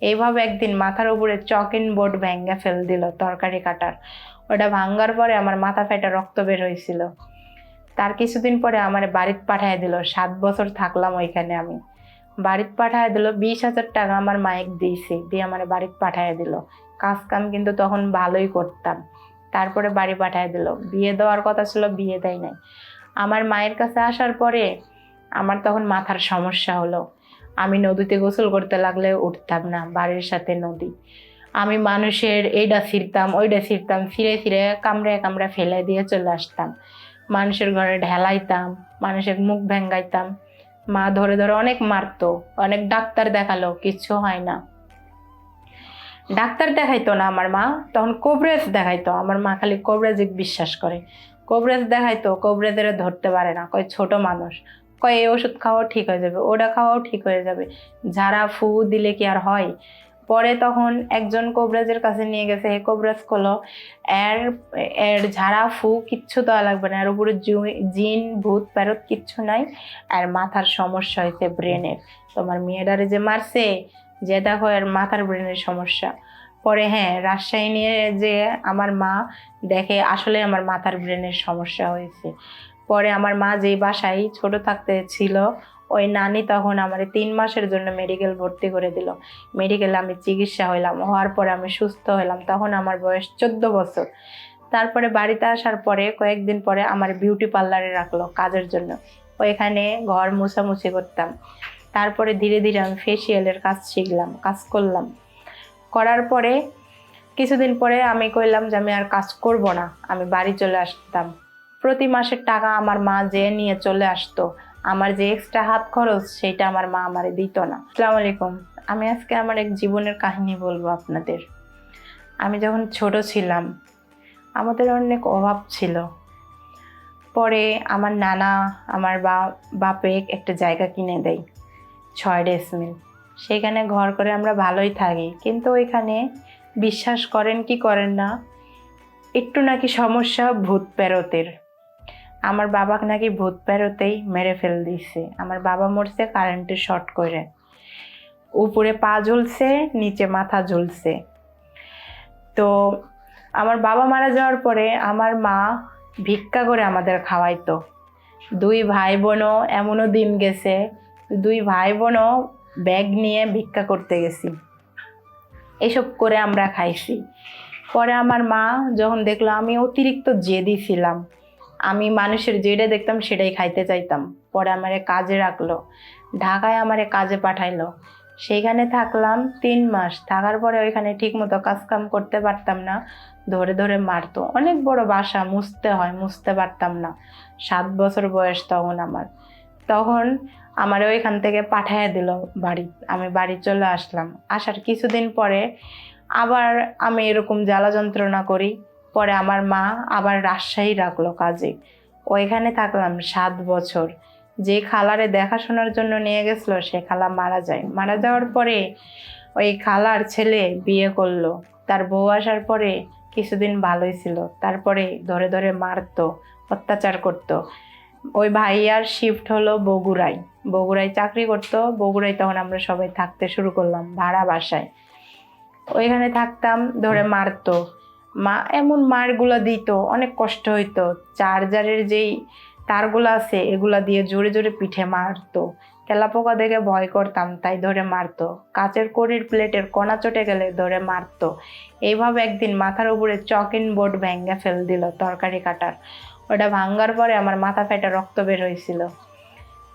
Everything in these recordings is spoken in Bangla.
এইভাবে একদিন মাথার উপরে চকিন বোর্ড ভেঙ্গে ফেল দিল তরকারি কাটার। ওটা ভাঙ্গার পরে আমার মাথা ফেটে রক্ত বের হয়েছিল। তার কিছুদিন পরে আমার বাড়িতে পাঠায় দিল, সাত বছর থাকলাম ওইখানে আমি। বাড়িতে পাঠায় দিল, বিশ হাজার টাকা আমার মায়ের দিয়েছে, দিয়ে আমার বাড়িতে পাঠায় দিল। কাজ কাম কিন্তু তখন ভালোই করতাম। তারপরে বাড়ি পাঠায় দিল। বিয়ে দেওয়ার কথা ছিল, বিয়ে দেয় নাই। আমার মায়ের কাছে আসার পরে আমার তখন মাথার সমস্যা হলো। আমি নদীতে গোসল করতে লাগলে উঠতাম না, বাড়ির সাথে নদী। আমি মানুষের এইটা ছিঁড়তাম ওইটা ছিঁড়তাম ফিরে ফিরে কামড়ে কামড়ে ফেলে দিয়ে চলে আসতাম। মানুষের ঘরে ঢেলাইতাম, মানুষের মুখ ভেঙ্গাইতাম। মা ধরে ধরে অনেক মারতো, অনেক ডাক্তার দেখাল, কিচ্ছু হয় না। ডাক্তার দেখাইতো না আমার মা, তখন কোবরেজ দেখাইতো, আমার মা খালি কোবরেজ বিশ্বাস করে। কোবরেজ দেখাইতো, কোবরেজের ধরতে পারে না, কয় ছোট মানুষ। কয় এই ওষুধ খাওয়াও ঠিক হয়ে যাবে ওটা খাওয়াও ঠিক হয়ে যাবে। ঝাড়া ফু দিলে কি আর হয়? পরে তখন একজন কোবরাজের কাছে নিয়ে গেছে এই কোবরাজ কলো, এর এর ঝাড়া, ফু কিচ্ছু দেওয়া লাগবে না, এর উপরে জিন, ভূত প্যারত কিচ্ছু নাই, আর মাথার সমস্যা হয়েছে ব্রেনের। তোমার মেয়েটারে যে মারছে, যে দেখো এর মাথার ব্রেনের সমস্যা। পরে হ্যাঁ রাজশাহী নিয়ে যে আমার মা দেখে আসলে আমার মাথার ব্রেনের সমস্যা হয়েছে। পরে আমার মা যেই বাসায় ছোট থাকতে ছিল, ওই নানি তখন আমার তিন মাসের জন্য মেডিকেল ভর্তি করে দিল। মেডিকেলে আমি চিকিৎসা হইলাম, হওয়ার পরে আমি সুস্থ হইলাম, তখন আমার বয়স চোদ্দ বছর। তারপরে বাড়িতে আসার পরে কয়েকদিন পরে আমার বিউটি পার্লারে রাখল কাজের জন্য। ওইখানে ঘর মুছামুছি করতাম। তারপরে ধীরে ধীরে আমি ফেসিয়ালের কাজ শিখলাম, কাজ করলাম। করার পরে কিছুদিন পরে আমি কইলাম যে আমি আর কাজ করব না, আমি বাড়ি চলে আসতাম। প্রতি মাসের টাকা আমার মা যে নিয়ে চলে আসতো, আমার যে এক্সট্রা হাত খরচ সেটা আমার মা আমারে দিত না। আসসালামু আলাইকুম। আমি আজকে আমার এক জীবনের কাহিনী বলব আপনাদের। আমি যখন ছোট ছিলাম, আমাদের অনেক অভাব ছিল। পরে আমার নানা, আমার বা, বাপে একটা জায়গা কিনে দেয়, ছয় ডেসমিল সেখানে ঘর করে আমরা ভালোই থাকি, কিন্তু ওইখানে বিশ্বাস করেন কি করেন না, একটু নাকি সমস্যা ভূত পেরতের আমার বাবাকে নাকি ভূত পেরোতেই মেরে ফেল দিছে আমার বাবা মরছে কারেন্টের শর্ট করে। উপরে পা ঝুলছে, নিচে মাথা ঝুলছে। তো আমার বাবা মারা যাওয়ার পরে আমার মা ভিক্ষা করে আমাদের খাওয়াইতো। দুই ভাই বোনও এমনও দিন গেছে, দুই ভাই বোনও ব্যাগ নিয়ে ভিক্ষা করতে গেছি। এসব করে আমরা খাইছি। পরে আমার মা যখন দেখল আমি অতিরিক্ত জেদি ছিলাম আমি মানুষের যেটা দেখতাম সেটাই খাইতে চাইতাম। পরে আমারে কাজে রাখল। ঢাকায় আমারে কাজে পাঠাইলো। সেইখানে থাকলাম তিন মাস। থাকার পরে ওইখানে ঠিকমতো কাজ কাম করতে পারতাম না। ধরে ধরে মারতো। অনেক বড় বাসা, মুছতে হয়, মুছতে পারতাম না। সাত বছর বয়স তখন আমার। তখন আমার ওইখান থেকে পাঠাইয়া দিল বাড়ি। আমি বাড়ি চলে আসলাম। আসার কিছুদিন পরে আবার আমি এরকম জ্বালা যন্ত্রণা করি। পরে আমার মা আবার রাজশাহী রাখল কাজে। ওইখানে থাকলাম সাত বছর। যে খালারে দেখাশোনার জন্য নিয়ে গেছিল, সে খালা মারা যায়। মারা যাওয়ার পরে ওই খালার ছেলে বিয়ে করল। তার বউ আসার পরে কিছুদিন ভালোই ছিল। তারপরে ধরে ধরে মারতো, অত্যাচার করতো। ওই ভাইয়ার শিফট হলো বগুড়ায়। বগুড়ায় চাকরি করতো। বগুড়ায় তখন আমরা সবাই থাকতে শুরু করলাম ভাড়া বাসায়। ওইখানে থাকতাম, ধরে মারতো। মা, এমন মারগুলা দিত, অনেক কষ্ট হইতো। চার্জারের যেই তারগুলো আছে, এগুলা দিয়ে জোরে জোরে পিঠে মারতো। তেলাপোকা দেখে ভয় করতাম, তাই ধরে মারতো। কাচের কড়ির প্লেটের কণা চটে গেলে ধরে মারতো। এইভাবে একদিন মাথার উপরে চকিন বোর্ড ভেঙ্গে ফেল দিল তরকারি কাটার। ওটা ভাঙ্গার পরে আমার মাথা ফেটে রক্ত বের হয়েছিল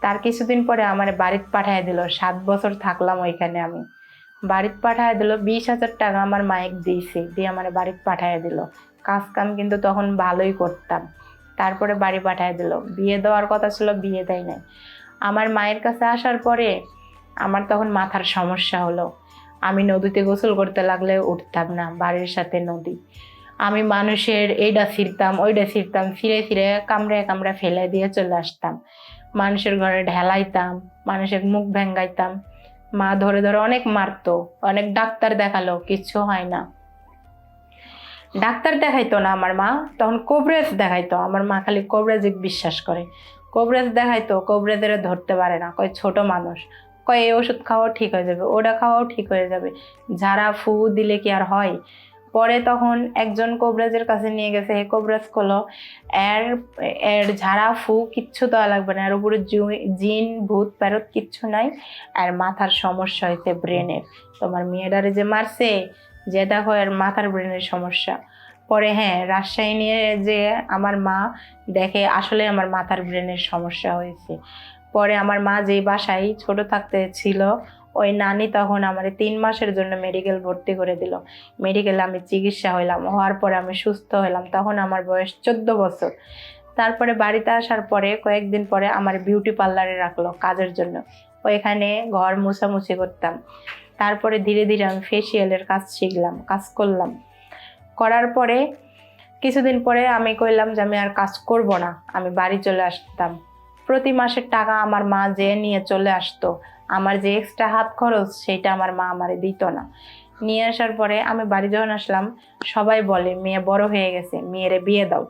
তার কিছুদিন পরে আমার বাড়িতে পাঠায় দিল। সাত বছর থাকলাম ওইখানে আমি। বাড়িতে পাঠায় দিল, বিশ হাজার টাকা আমার মায়ের দিয়েছে, দিয়ে আমার বাড়িতে পাঠায় দিল। কাজ কাম কিন্তু তখন ভালোই করতাম। তারপরে বাড়ি পাঠায় দিল। বিয়ে দেওয়ার কথা ছিল, বিয়ে দেয় নাই। আমার মায়ের কাছে আসার পরে আমার তখন মাথার সমস্যা হলো। আমি নদীতে গোসল করতে লাগলে উঠতাম না, বাড়ির সাথে নদী। আমি মানুষের এইটা ছিঁড়তাম ওইটা ছিঁড়তাম, ফিরে ফিরে কামড়ে কামড়ে ফেলে দিয়ে চলে আসতাম। মানুষের ঘরে ঢেলাইতাম, মানুষের মুখ ভেঙ্গাইতাম। মা ধরে ধরে অনেক মারতো, অনেক ডাক্তার দেখাল, কিচ্ছু হয় না। ডাক্তার দেখাইতো না আমার মা, তখন কোবরেজ দেখাইতো, আমার মা খালি কোবরেজ বিশ্বাস করে। কোবরেজ দেখাইতো, কবরেজের ধরতে পারে না, কয় ছোট মানুষ। কয়, এই ওষুধ খাওয়াও ঠিক হয়ে যাবে, ওটা খাওয়াও ঠিক হয়ে যাবে। ঝাড়া ফু দিলে কি আর হয়? পরে তখন একজন কোবরাজের কাছে নিয়ে গেছে, হে কোবরাজ কলো এর এর ঝাড়া, ফু কিচ্ছু দেওয়া লাগবে না, এর উপরে জিন, ভূত, প্যারত কিচ্ছু নাই, আর মাথার সমস্যা হয়েছে ব্রেনের। তোমার মেয়েটারে যে মারছে, যে দেখো এর মাথার ব্রেনের সমস্যা। পরে হ্যাঁ রাজশাহী নিয়ে যে আমার মা দেখে আসলে আমার মাথার ব্রেনের সমস্যা হয়েছে। পরে আমার মা যেই বাসায় ছোট থাকতে ছিল ওই নানি তখন আমার তিন মাসের জন্য মেডিকেল ভর্তি করে দিল। মেডিকেলে আমি চিকিৎসা হইলাম, হওয়ার পরে আমি সুস্থ হলাম তখন আমার বয়স চোদ্দ বছর। তারপরে বাড়িতে আসার পরে কয়েকদিন পরে আমার বিউটি পার্লারে রাখল কাজের জন্য। ওইখানে ঘর মুছামুছি করতাম। তারপরে ধীরে ধীরে আমি ফেসিয়ালের কাজ শিখলাম, কাজ করলাম। করার পরে কিছুদিন পরে আমি কইলাম যে আমি আর কাজ করব না, আমি বাড়ি চলে আসতাম। প্রতি মাসের টাকা আমার মা যে নিয়ে চলে আসতো, আমার যে এক্সট্রা হাত খরচ সেটা আমার মা আমারে দিত না। নিয়ে আসার পরে আমি বাড়ি যখন আসলাম, সবাই বলে, মেয়ে বড় হয়ে গেছে, মেয়েরে বিয়ে দাও।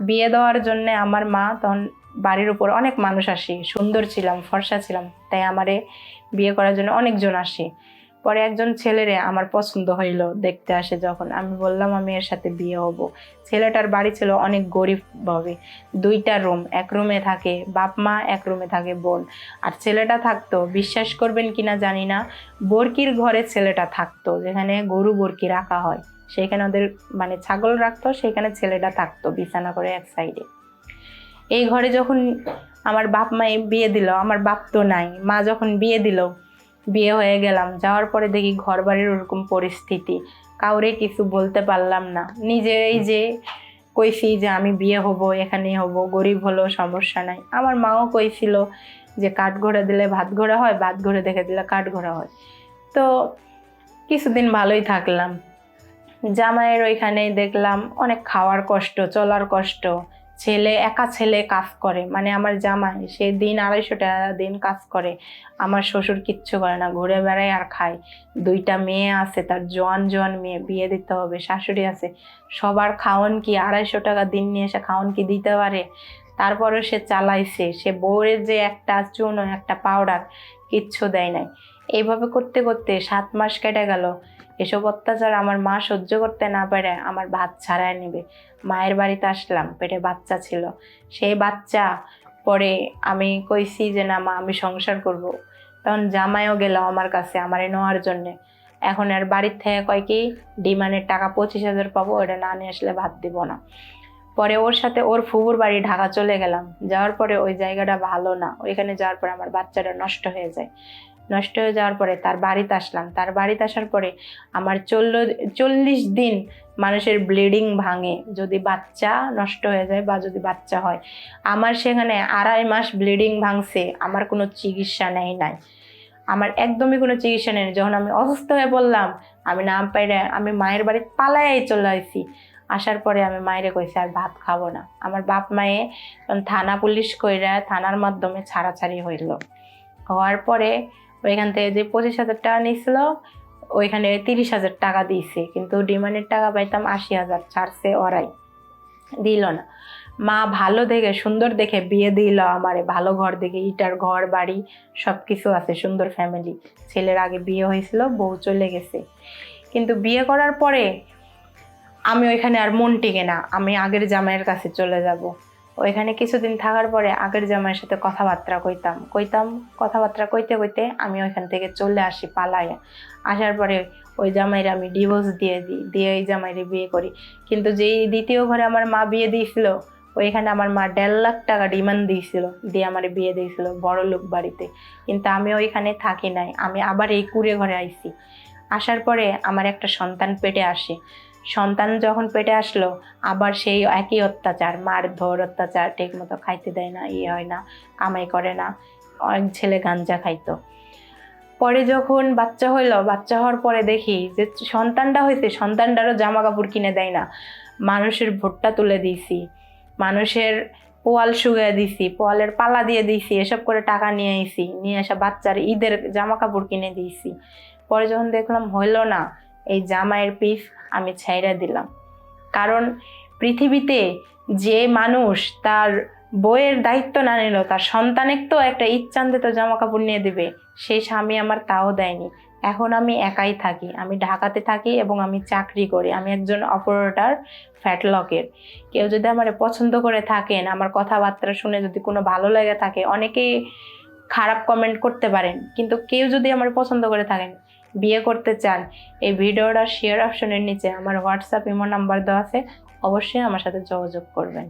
বিয়ে দেওয়ার জন্য আমার মা তখন বাড়ির উপর অনেক মানুষ আসে। সুন্দর ছিলাম, ফর্সা ছিলাম, তাই আমারে বিয়ে করার জন্য অনেকজন আসে। পরে একজন ছেলেরে আমার পছন্দ হইল দেখতে আসে যখন। আমি বললাম, আমি এর সাথে বিয়ে হব। ছেলেটার বাড়ি ছিল অনেক গরিব ভাবে দুইটা রুম, এক রুমে থাকে বাপ মা, এক রুমে থাকে বোন। আর ছেলেটা থাকতো, বিশ্বাস করবেন কিনা জানি না, বরকির ঘরে ছেলেটা থাকতো, যেখানে গরু বরকি রাখা হয়। সেখানে ওদের মানে ছাগল রাখতো সেখানে ছেলেটা থাকতো বিছানা করে এক সাইডে। এই ঘরে যখন আমার বাপ মাই বিয়ে দিল, আমার বাপ তো নাই, মা যখন বিয়ে দিল বিয়ে হয়ে গেলাম, যাওয়ার পরে দেখি ঘর বাড়ির ওরকম পরিস্থিতি। কাউরে কিছু বলতে পারলাম না। নিজেই যে কইছি যে আমি বিয়ে হব এখানে হব, গরিব হলো সমস্যা নাই। আমার মাও কইছিল যে কাঠ ঘোড়া দিলে ভাত ঘোড়া হয়, ভাত ঘোড়া দেখে দিলে কাঠ ঘোড়া হয়। তো কিছুদিন ভালোই থাকলাম। জামাইয়ের ওইখানেই দেখলাম অনেক খাওয়ার কষ্ট, চলার কষ্ট। ছেলে, একা ছেলে কাজ করে। মানে আমার জামাই, সে দিন আড়াইশো টাকা দিন কাজ করে। আমার শ্বশুর কিচ্ছু করে না, ঘুরে বেড়ায় আর খায়। দুইটা মেয়ে আছে, তার জোয়ান জোয়ান মেয়ে, বিয়ে দিতে হবে, শাশুড়ি আছে। সবার খাওয়ান কি আড়াইশো টাকা দিন নিয়ে এসে খাওয়ান কি দিতে পারে? তারপরে সে চালাইছে, সে বউয়ের যে একটা চুনো একটা পাউডার, কিচ্ছু দেয় নাই। এইভাবে করতে করতে সাত মাস কেটে গেল। এসব অত্যাচার আমার মা সহ্য করতে না পারে, আমার ভাত ছাড়ায় নেবে। মায়ের বাড়িতে আসলাম, পেটে বাচ্চা ছিল। সেই বাচ্চা পরে আমি কইছি যে, না মা, আমি সংসার করব। তখন জামাইও গেল আমার কাছে, আমারে নেওয়ার জন্যে। এখন আর বাড়ির থেকে কয় কি, ডিমান্ডের টাকা পঁচিশ হাজার পাবো ওটা না নিয়ে আসলে ভাত দিব না। পরে ওর সাথে ওর ফুবুর বাড়ি ঢাকা চলে গেলাম। যাওয়ার পরে ওই জায়গাটা ভালো না, ওইখানে যাওয়ার পরে আমার বাচ্চাটা নষ্ট হয়ে যায়। নষ্ট হয়ে যাওয়ার পরে তার বাড়িতে আসলাম। তার বাড়িতে আসার পরে আমার চল্ল, চল্লিশ দিন মানুষের ব্লিডিং ভাঙে। যদি বাচ্চা নষ্ট হয়ে যায় বা যদি বাচ্চা হয়, আমার সেখানে আড়াই মাস ব্লিডিং ভাঙছে। আমার কোনো চিকিৎসা নেই নাই। আমার একদমই কোনো চিকিৎসা নেই যখন আমি অসুস্থ হয়ে পড়লাম, আমি না পাইরে আমি মায়ের বাড়ি পালাই চলে আসি আসার পরে আমি মায়েরে কইছি, আর ভাত খাব না। আমার বাপ মায়ে থানা পুলিশ কইরা থানার মাধ্যমে ছাড়াছাড়ি হইল। হওয়ার পরে ওইখান থেকে যে পঁচিশ হাজার টাকা নিয়েছিল, ওইখানে তিরিশ হাজার টাকা দিয়েছে। কিন্তু ডিমান্ডের টাকা পাইতাম আশি হাজার, ছাড়ছে ওরাই। দিল না। মা ভালো দেখে, সুন্দর দেখে বিয়ে দিল আমারে। ভালো ঘর দেখে, ইটার ঘর, বাড়ি সব কিছু আছে, সুন্দর ফ্যামিলি ছেলের আগে বিয়ে হয়েছিল, বউ চলে গেছে। কিন্তু বিয়ে করার পরে আমি ওইখানে আর মন টিকে না। আমি আগের জামাইয়ের কাছে চলে যাব। ওইখানে কিছুদিন থাকার পরে আগের জামাইয়ের সাথে কথাবার্তা কইতাম। কইতাম কথাবার্তা কইতে কইতে আমি ওইখান থেকে চলে আসি পালাইয়া আসার পরে ওই জামাইরে আমি ডিভোর্স দিয়ে দিই দিয়ে ওই জামাইরে বিয়ে করি। কিন্তু যেই দ্বিতীয় ঘরে আমার মা বিয়ে দিয়েছিল, ওইখানে আমার মা দেড় লাখ টাকা ডিমান্ড দিয়েছিল, দিয়ে আমার বিয়ে দিয়েছিল বড় লোক বাড়িতে। কিন্তু আমি ওইখানে থাকি নাই, আমি আবার এই কুড়ে ঘরে আইছি। আসার পরে আমার একটা সন্তান পেটে আসে। সন্তান যখন পেটে আসলো, আবার সেই একই অত্যাচার মার ধর অত্যাচার ঠিক মতো খাইতে দেয় না ইয়ে হয় না, কামাই করে না, অনেক ছেলে গাঞ্জা খাইতো। পরে যখন বাচ্চা হইল, বাচ্চা হওয়ার পরে দেখি যে সন্তানটা হয়েছে সন্তানটারও জামা কাপড় কিনে দেয় না। মানুষের ভুট্টা তুলে দিয়েছি, মানুষের পোয়াল শুকিয়ে দিছি পোয়ালের পালা দিয়ে দিয়েছি, এসব করে টাকা নিয়ে আইছি, নিয়ে আসা বাচ্চার ঈদের জামা কাপড় কিনে দিয়েছি। পরে যখন দেখলাম হইল না এই জামাইয়ের পিস আমি ছাইরা দিলাম। কারণ পৃথিবীতে যে মানুষ তার বইয়ের দায়িত্ব না নিল, তার সন্তানের তো একটা ইচ্ছান্তে তো জামা কাপড় নিয়ে দেবে সেই স্বামী আমার তাও দেয়নি। এখন আমি একাই থাকি, আমি ঢাকাতে থাকি এবং আমি চাকরি করি, আমি একজন অপারেটর ফ্যাটলকের। কেউ যদি আমার পছন্দ করে থাকেন, আমার কথাবার্তা শুনে যদি কোনো ভালো লেগে থাকে, অনেকেই খারাপ কমেন্ট করতে পারেন, কিন্তু কেউ যদি আমার পছন্দ করে থাকেন বিয়ে করতে চান এই ভিডিওটা শেয়ার অপশনের নিচে আমার হোয়াটসঅ্যাপ ইমো নাম্বার দেওয়া আছে, অবশ্যই আমার সাথে যোগাযোগ করবেন।